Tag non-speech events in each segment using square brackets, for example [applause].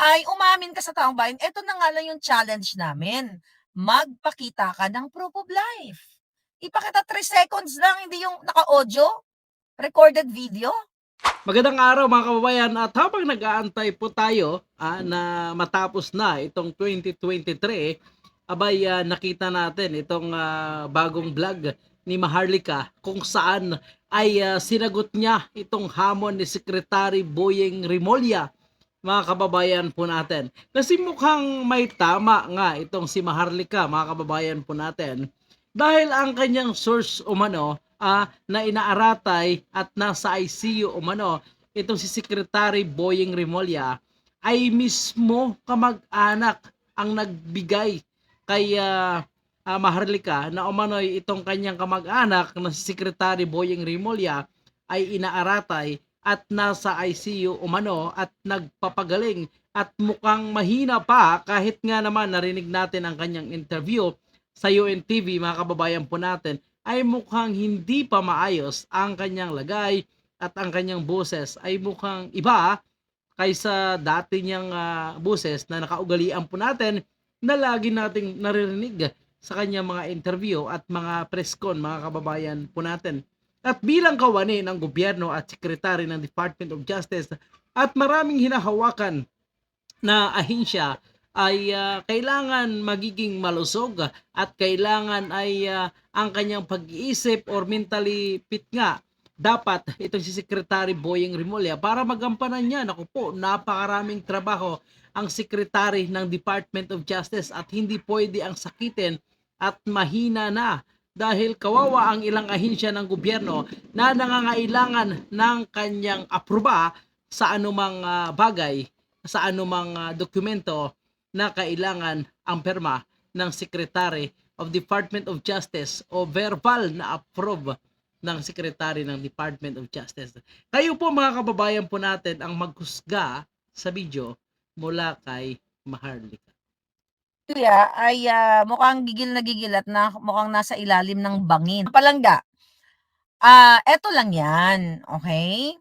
ay umamin ka sa taong bayan. Eto na nga lang yung challenge namin. Magpakita ka ng proof of life. Ipakita 3 seconds lang, hindi yung naka-audio, recorded video. Magandang araw mga kababayan at habang nag-aantay po tayo ah, na matapos na itong 2023, abay ah, nakita natin itong ah, bagong vlog ni Maharlika kung saan ay ah, sinagot niya itong hamon ni Secretary Boyeng Rimolya mga kababayan po natin. Kasi mukhang may tama nga itong si Maharlika mga kababayan po natin dahil ang kanyang source umano ah, na inaaratay at nasa ICU umano itong si Secretary Boyeng Rimolya ay mismo kamag-anak ang nagbigay kay ah, ah, Maharlika na umano'y itong kanyang kamag-anak na si Secretary Boyeng Rimolya ay inaaratay at nasa ICU umano at nagpapagaling at mukhang mahina pa kahit nga naman narinig natin ang kanyang interview sa UNTV mga kababayan po natin ay mukhang hindi pa maayos ang kanyang lagay at ang kanyang boses ay mukhang iba kaysa dati niyang ah, boses na nakaugalian po natin na lagi nating naririnig sa kanyang mga interview at mga press con mga kababayan po natin. At bilang kawani ng gobyerno at sekretary ng Department of Justice at maraming hinahawakan na ahensya ay ah, kailangan magiging malusog at kailangan ay ah, ang kanyang pag-iisip or mentally fit nga dapat itong si Secretary Boyeng Rimulya para magampanan niya. Naku po, napakaraming trabaho ang Secretary ng Department of Justice at hindi pwede ang sakitin at mahina na dahil kawawa ang ilang ahensya ng gobyerno na nangangailangan ng kanyang aproba sa anumang ah, bagay, sa anumang ah, dokumento na kailangan ang perma ng Secretary of Department of Justice o verbal na approve ng Secretary ng Department of Justice. Kayo po mga kababayan po natin ang maghusga sa video mula kay Maharlika. Kuya ay ah, mukhang gigil na gigil at na, mukhang nasa ilalim ng bangin. Palangga, ah, eto lang yan, okay?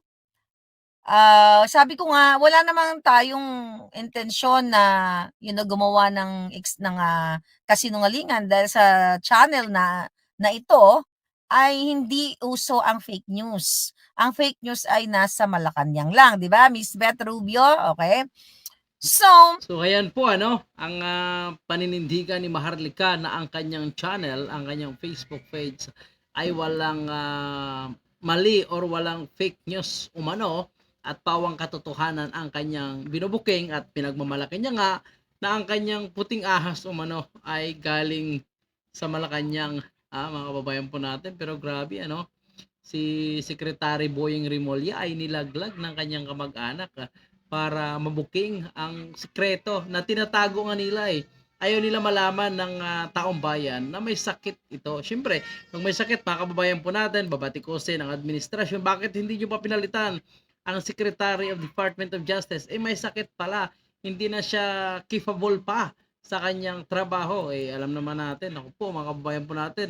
Ah, sabi ko nga, wala namang tayong intensyon na yun know, gumawa ng ex ng ah, kasinungalingan dahil sa channel na na ito ay hindi uso ang fake news. Ang fake news ay nasa Malacanang lang, 'di ba? Miss Beth Rubio, okay? So, So ayan po ano, ang ah, paninindigan ni Maharlika na ang kanyang channel, ang kanyang Facebook page ay walang ah, mali or walang fake news umano at pawang katotohanan ang kanyang binubuking at pinagmamalaki niya nga na ang kanyang puting ahas umano ay galing sa Malacanang. Ah, mga kababayan po natin pero grabe ano si Secretary Boyeng Rimolya ay nilaglag ng kanyang kamag-anak. ah, para mabuking ang sikreto na tinatago nga nila eh. Ayaw nila malaman ng ah, taong bayan na may sakit ito. Siyempre, kung may sakit, mga kababayan po natin, babatikusin ang administrasyon. Bakit hindi nyo pa pinalitan ang Secretary of Department of Justice? Eh, may sakit pala. Hindi na siya capable pa sa kanyang trabaho. Eh, alam naman natin, ako po, mga kababayan po natin,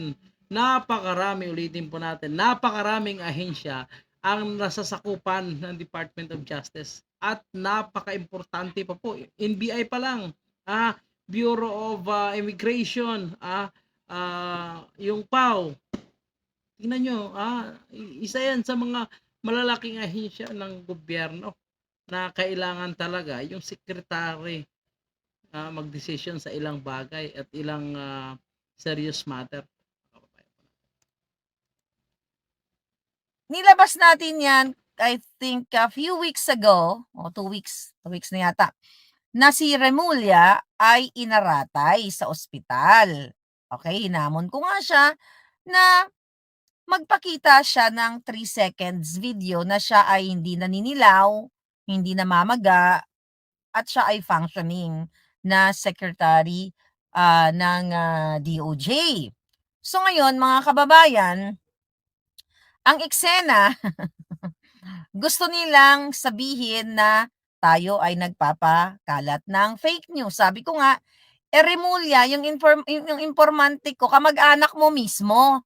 napakarami, ulitin po natin, napakaraming ahensya ang nasasakupan ng Department of Justice. At napaka-importante pa po NBI pa lang ah Bureau of ah, Immigration ah ah, yung PAW tingnan nyo ah isa yan sa mga malalaking ahensya ng gobyerno na kailangan talaga yung secretary ah, magdesisyon sa ilang bagay at ilang ah, serious matter nilabas natin yan, I think a few weeks ago, o two weeks, two weeks na yata, na si Remulla ay inaratay sa ospital. Okay, hinamon ko nga siya na magpakita siya ng 3 seconds video na siya ay hindi naninilaw, hindi namamaga, at siya ay functioning na secretary ah, ng ah, DOJ. So ngayon, mga kababayan, ang eksena, [laughs] gusto nilang sabihin na tayo ay nagpapakalat ng fake news. Sabi ko nga, eh Remulla, yung, inform, yung, informante ko, kamag-anak mo mismo.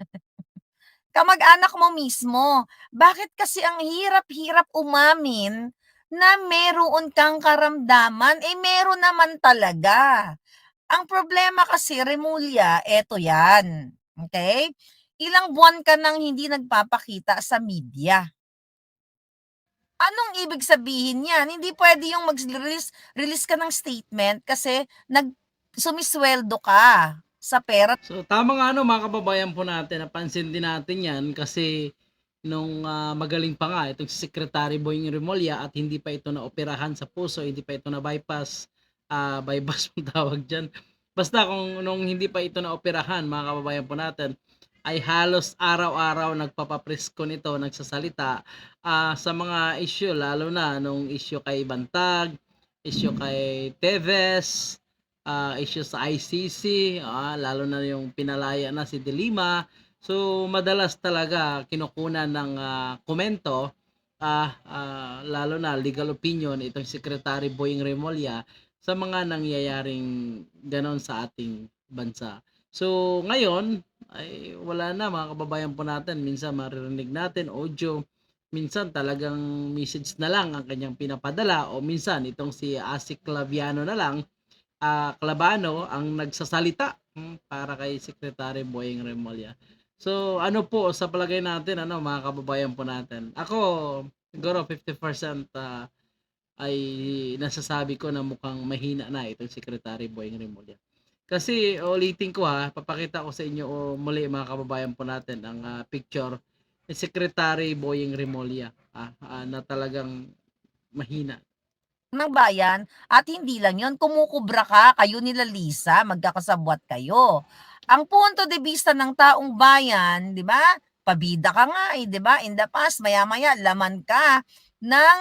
[laughs] kamag-anak mo mismo. Bakit kasi ang hirap-hirap umamin na meron kang karamdaman, eh meron naman talaga. Ang problema kasi, Remulla, eto yan. Okay? Ilang buwan ka nang hindi nagpapakita sa media. Anong ibig sabihin yan? Hindi pwede yung mag-release release ka ng statement kasi nag sumisweldo ka sa pera. So tama nga ano mga kababayan po natin, napansin din natin yan kasi nung ah, magaling pa nga itong si Secretary Boying Remulla at hindi pa ito naoperahan sa puso, hindi pa ito na bypass, ah bypass [laughs] ang tawag dyan. Basta kung nung hindi pa ito naoperahan mga kababayan po natin, ay halos araw-araw nagpapapresko nito, nagsasalita ah, sa mga issue, lalo na nung issue kay Bantag, issue kay Teves, ah, issue sa ICC, ah, lalo na yung pinalaya na si De Lima. So, madalas talaga kinukunan ng ah, komento, ah, ah, lalo na legal opinion, itong Secretary Boying Remulla sa mga nangyayaring ganon sa ating bansa. So, ngayon, ay wala na mga kababayan po natin. Minsan maririnig natin audio, minsan talagang message na lang ang kanyang pinapadala o minsan itong si Asik Claviano na lang ah Clabano ang nagsasalita mm, para kay Secretary Boying Remulla. So ano po sa palagay natin ano mga kababayan po natin. Ako siguro 50% ah, ay nasasabi ko na mukhang mahina na itong Secretary Boying Remulla. Kasi ulitin ko ha, papakita ko sa inyo o muli mga kababayan po natin ang ah, picture ni Secretary Boying Remulla ah, ah, na talagang mahina. ng bayan at hindi lang yon kumukubra ka, kayo nila Lisa, magkakasabwat kayo. Ang punto de vista ng taong bayan, 'di ba? Pabida ka nga eh, 'di ba? In the past, maya-maya laman ka ng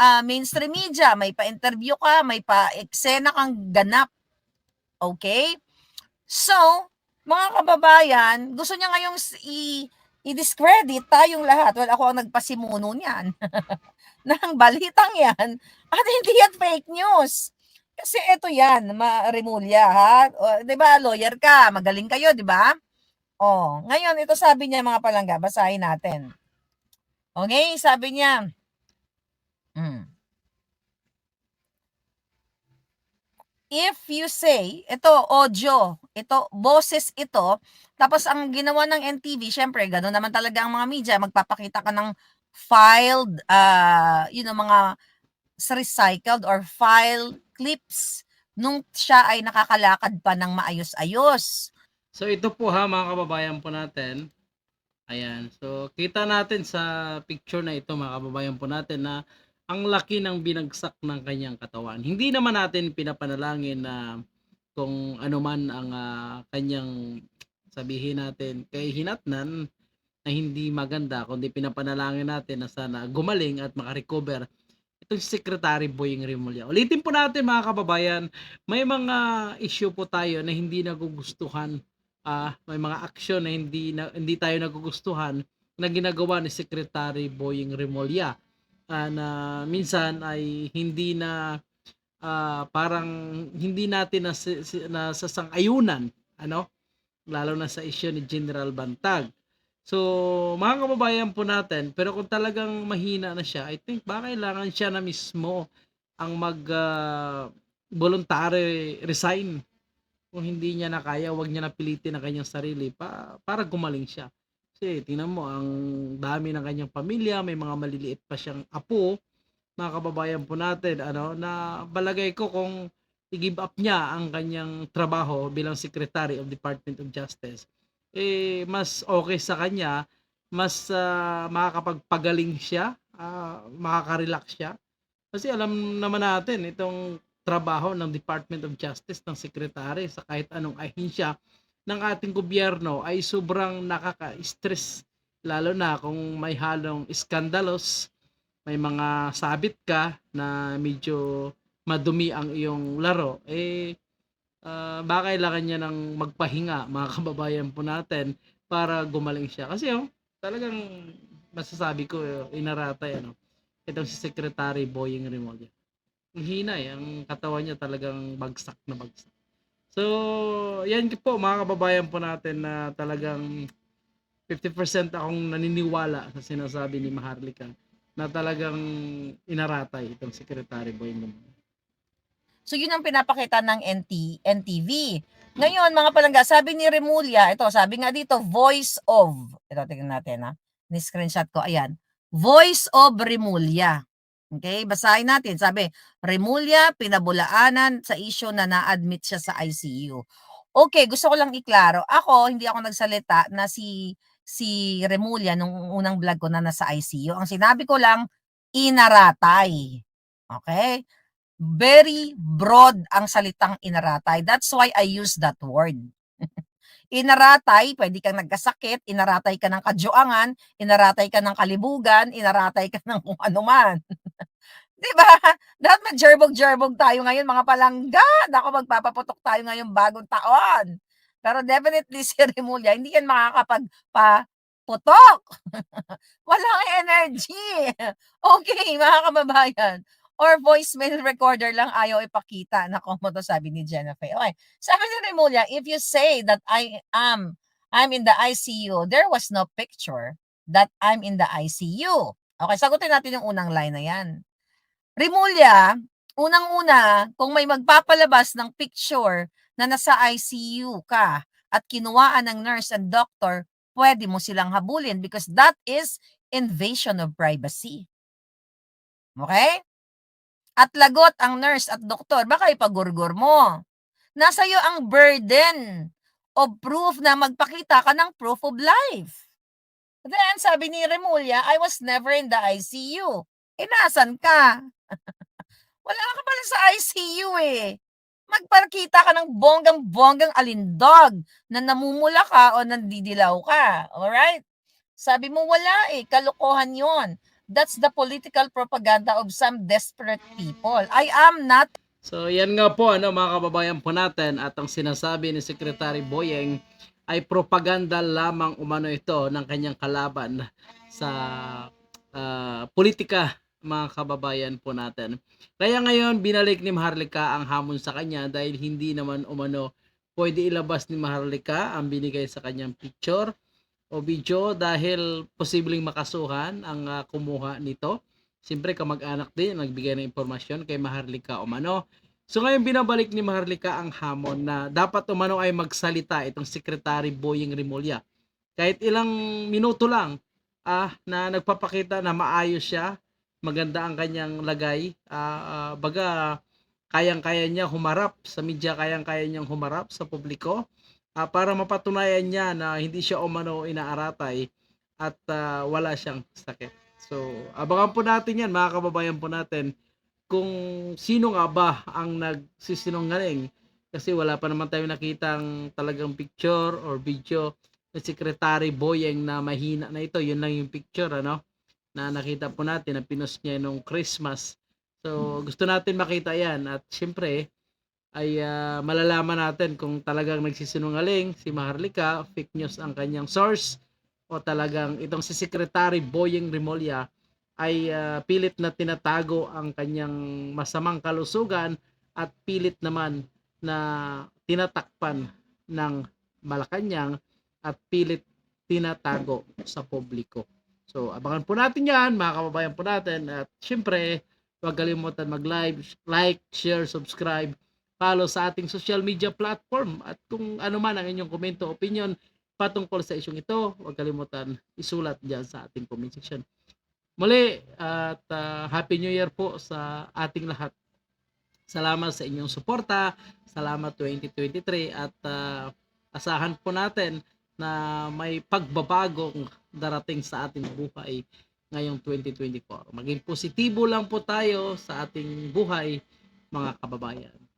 ah, mainstream media, may pa-interview ka, may pa-eksena kang ganap. Okay? So, mga kababayan, gusto niya ngayong i- i-discredit tayong lahat. Well, ako ang nagpasimuno niyan. [laughs] ng balitang yan at hindi yan fake news. Kasi ito yan, ma ha? O, 'di ba, lawyer ka, magaling kayo, 'di ba? Oh, ngayon ito sabi niya mga palangga, basahin natin. Okay, sabi niya. Mm. If you say, ito audio, ito boses ito, tapos ang ginawa ng NTV, syempre, gano'n naman talaga ang mga media, magpapakita ka ng filed, ah, you know, mga recycled or file clips nung siya ay nakakalakad pa ng maayos-ayos. So ito po ha mga kababayan po natin. Ayan. So kita natin sa picture na ito mga kababayan po natin na ang laki ng binagsak ng kanyang katawan. Hindi naman natin pinapanalangin na kung ano man ang ah, kanyang sabihin natin kay hinatnan na hindi maganda kundi pinapanalangin natin na sana gumaling at makarecover itong Secretary Boying Remulla. Ulitin po natin mga kababayan, may mga issue po tayo na hindi nagugustuhan ah may mga aksyon na hindi na, hindi tayo nagugustuhan na ginagawa ni Secretary Boying Remulla ah, na minsan ay hindi na ah, parang hindi natin na, na sasang-ayunan ano lalo na sa issue ni General Bantag. So, mga kababayan po natin, pero kung talagang mahina na siya, I think ba kailangan siya na mismo ang mag ah, voluntary resign kung hindi niya na kaya, wag niya na pilitin ang kanyang sarili pa, para gumaling siya. Kasi tingnan mo, ang dami ng kanyang pamilya, may mga maliliit pa siyang apo, mga kababayan po natin, ano, na balagay ko kung i-give up niya ang kanyang trabaho bilang Secretary of Department of Justice, eh, mas okay sa kanya, mas ah, makakapagpagaling siya, ah, makaka-relax siya. Kasi alam naman natin, itong trabaho ng Department of Justice ng Secretary sa kahit anong ahensya ng ating gobyerno ay sobrang nakaka-stress lalo na kung may halong scandalous, may mga sabit ka na medyo madumi ang iyong laro, eh ah, baka kailangan niya ng magpahinga mga [laughs] kababayan po natin para gumaling siya. Kasi oh, talagang masasabi ko eh, inaratay ano, itong si Secretary Boying Remulla ang hina eh. Ang katawan niya talagang bagsak na bagsak. So, yan po mga kababayan po natin na talagang 50% akong naniniwala sa sinasabi ni Maharlika na talagang inaratay itong Secretary Boying Remulla. So yun ang pinapakita ng NT, NTV. Ngayon, mga palangga, sabi ni Remulla, ito, sabi nga dito, voice of, ito, tingnan natin ha, ni-screenshot ko, ayan, voice of Remulla. Okay, basahin natin. Sabi, Remulla, pinabulaanan sa issue na na-admit siya sa ICU. Okay, gusto ko lang iklaro. Ako, hindi ako nagsalita na si si Remulla nung unang vlog ko na nasa ICU. Ang sinabi ko lang, inaratay. Okay? very broad ang salitang inaratay. That's why I use that word. [laughs] inaratay, pwede kang nagkasakit, inaratay ka ng kajuangan, inaratay ka ng kalibugan, inaratay ka [laughs] ng kung ano man. [laughs] Di ba? Dapat mag-jerbog-jerbog tayo ngayon, mga palangga. Ako magpapaputok tayo ngayon bagong taon. Pero definitely [laughs] si Remulla, hindi yan makakapagpaputok. Walang energy. Okay, mga kababayan or voicemail recorder lang ayaw ipakita na komodo sabi ni Jennifer. Okay. Sabi ni Remulla, if you say that I am I'm in the ICU, there was no picture that I'm in the ICU. Okay, sagutin natin yung unang line na yan. Remulla, unang-una, kung may magpapalabas ng picture na nasa ICU ka at kinuwaan ng nurse and doctor, pwede mo silang habulin because that is invasion of privacy. Okay? At lagot ang nurse at doktor, baka ipagurgur mo. Nasa iyo ang burden of proof na magpakita ka ng proof of life. Then, sabi ni Remulla, I was never in the ICU. Inasan ka? [laughs] Wala ka pala sa ICU eh. Magpakita ka ng bonggang-bonggang alindog na namumula ka o nandidilaw ka. Alright? Sabi mo, wala eh. Kalokohan yon. That's the political propaganda of some desperate people. I am not So yan nga po ano mga kababayan po natin at ang sinasabi ni Secretary Boyeng ay propaganda lamang umano ito ng kanyang kalaban sa ah, politika mga kababayan po natin. Kaya ngayon binalik ni Maharlika ang hamon sa kanya dahil hindi naman umano pwede ilabas ni Maharlika ang binigay sa kanyang picture o dahil posibleng makasuhan ang ah, kumuha nito. Siyempre kamag-anak din nagbigay ng impormasyon kay Maharlika Umano. So ngayon binabalik ni Maharlika ang hamon na dapat umano ay magsalita itong Secretary Boying Remulla. Kahit ilang minuto lang ah, na nagpapakita na maayos siya, maganda ang kanyang lagay, ah, ah, baga kayang-kaya niya humarap sa media, kayang-kaya niyang humarap sa publiko ah, para mapatunayan niya na hindi siya umano inaaratay at ah, wala siyang sakit. So, abangan po natin yan mga kababayan po natin kung sino nga ba ang nagsisinungaling kasi wala pa naman tayo nakitang talagang picture or video ni Secretary Boyeng na mahina na ito. Yun lang yung picture ano na nakita po natin na pinost niya nung Christmas. So, gusto natin makita yan at syempre ay ah, malalaman natin kung talagang nagsisinungaling si Maharlika, fake news ang kanyang source o talagang itong si Secretary Boyeng Remulla ay ah, pilit na tinatago ang kanyang masamang kalusugan at pilit naman na tinatakpan ng Malacanang at pilit tinatago sa publiko. So, abangan po natin yan, mga kababayan po natin. At syempre, huwag kalimutan mag-live, like, share, subscribe, follow sa ating social media platform. At kung ano man ang inyong komento, opinion patungkol sa isyong ito, huwag kalimutan isulat dyan sa ating comment section. Muli, at ah, Happy New Year po sa ating lahat. Salamat sa inyong suporta. Salamat 2023 at ah, asahan po natin na may pagbabagong darating sa ating buhay ngayong 2024. Maging positibo lang po tayo sa ating buhay mga kababayan.